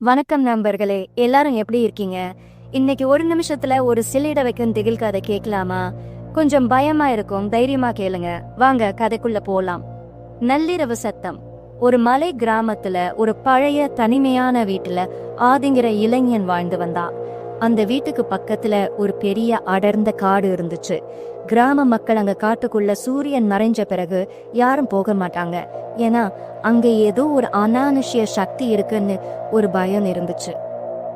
வணக்கம் நண்பர்களே எல்லாரும் எப்படி இருக்கீங்க? இன்னைக்கு ஒரு நிமிஷத்துல ஒரு சிலையிட வைக்கும் திகில் கதை கேட்கலாமா? கொஞ்சம் பயமா இருக்கும் தைரியமா கேளுங்க. வாங்க கதைக்குள்ள போலாம். நள்ளிரவு சத்தம். ஒரு மலை கிராமத்துல ஒரு பழைய தனிமையான வீட்டுல ஆதிங்கிற இளைஞன் வாழ்ந்து வந்தான். அந்த வீட்டுக்கு பக்கத்துல ஒரு பெரிய அடர்ந்த காடு இருந்துச்சு. கிராம மக்கள் அங்க காட்டுக்குள்ள சூரியன் மறைஞ்ச பிறகு யாரும் போக மாட்டாங்க. ஏன்னா அங்க ஏதோ ஒரு அனானுஷ்ய சக்தி இருக்குன்னு ஒரு பயம் இருந்துச்சு.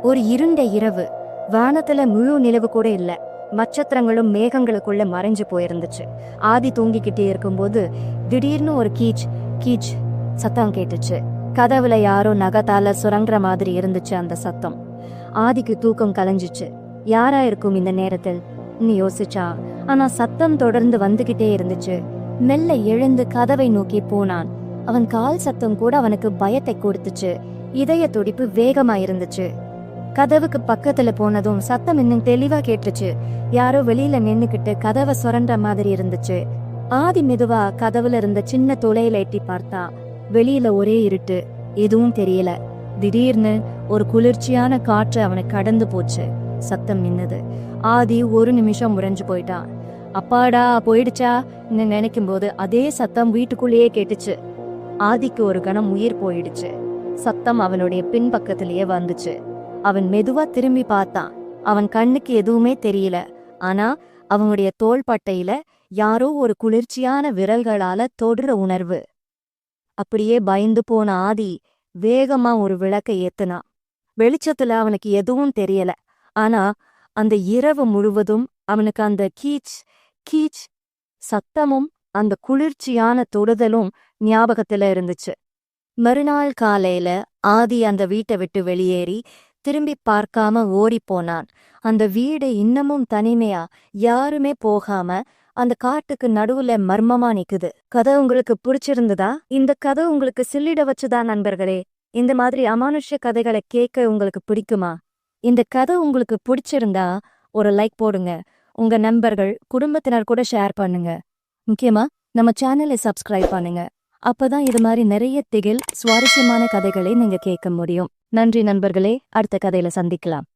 ஒரு இருண்ட இரவு. வானத்துல முழு நிலவு கூட இல்ல. நட்சத்திரங்களும் மேகங்களுக்குள்ள மறைஞ்சு போயிருந்துச்சு. ஆதி தூங்கிக்கிட்டே இருக்கும்போது திடீர்னு ஒரு கீச் கீச் சத்தம் கேட்டுச்சு. கதவுல யாரோ நகத்தால சுரங்குற மாதிரி இருந்துச்சு அந்த சத்தம். ஆதிக்கு தூக்கம் கலைஞ்சிச்சு. யாரா இருக்கும் இந்த நேரத்தில்? நீ யோசிச்சா. ஆனா சத்தம் தொடர்ந்து வந்துகிட்டே இருந்துச்சு. மெல்ல எழுந்து கதவை நோக்கி போனான். அவன் கால் சத்தம் கூட அவனுக்கு பயத்தை கொடுத்துச்சு. இதய துடிப்பு வேகமா இருந்துச்சு. கதவுக்கு பக்கத்துல போனதும் சத்தம் இன்னும் தெளிவா கேட்டுச்சு. யாரோ வெளியில நின்னுக்கிட்டு கதவை சுரண்ட மாதிரி இருந்துச்சு. ஆதி மெதுவா கதவுல இருந்த சின்ன துளையில எட்டி பார்த்தா. வெளியில ஒரே இருட்டு. எதுவும் தெரியல. திடீர்னு ஒரு குளிர்ச்சியான காற்று அவனை கடந்து போச்சு. சத்தம் நின்னது. ஆதி ஒரு நிமிஷம் உறைஞ்சு போயிட்டான். அப்பாடா போயிடுச்சா? நினைக்கும் போது அதே சத்தம் வீட்டுக்குள்ளேயே கேட்டுச்சு. ஆதிக்கு ஒரு கணம் உயிர் போயிடுச்சு. சத்தம் அவனுடைய பின்பக்கத்திலேயே வந்துச்சு. அவன் மெதுவா திரும்பி பார்த்தான். அவன் கண்ணுக்கு எதுவுமே தெரியல. ஆனா அவனுடைய தோள்பட்டையில யாரோ ஒரு குளிர்ச்சியான விரல்களால தொடுற உணர்வு. அப்படியே பயந்து போன ஆதி வேகமா ஒரு விளக்க ஏத்துனான் வெளிச்சத்துல அவனுக்கு எதுவும் தெரியல. ஆனா அந்த இரவு முழுவதும் அவனுக்கு அந்த கீச் கீச் சத்தமும் அந்த குளிர்ச்சியான தொடுதலும் ஞாபகத்துல இருந்துச்சு. மறுநாள் காலையில ஆதி அந்த வீட்டை விட்டு வெளியேறி திரும்பி பார்க்காம ஓடிப் போனான். அந்த வீடு இன்னமும் தனிமையா? யாருமே போகாம அந்த காட்டுக்கு நடுவுல மர்மமா நிக்குது. கதை உங்களுக்கு பிடிச்சிருந்ததா? இந்த கதை உங்களுக்கு சில்லிட வச்சுதா நண்பர்களே? இந்த மாதிரி அமானுஷ்ய கதைகளை கேட்க உங்களுக்கு பிடிக்குமா? இந்த கதை உங்களுக்கு பிடிச்சிருந்தா ஒரு லைக் போடுங்க. உங்க நண்பர்கள் குடும்பத்தினர் கூட ஷேர் பண்ணுங்க. முக்கியமா நம்ம சேனலை சப்ஸ்கிரைப் பண்ணுங்க. அப்பதான் இது மாதிரி நிறைய திகில் சுவாரஸ்யமான கதைகளை நீங்க கேட்க முடியும். நன்றி நண்பர்களே அடுத்த கதையில சந்திக்கலாம்.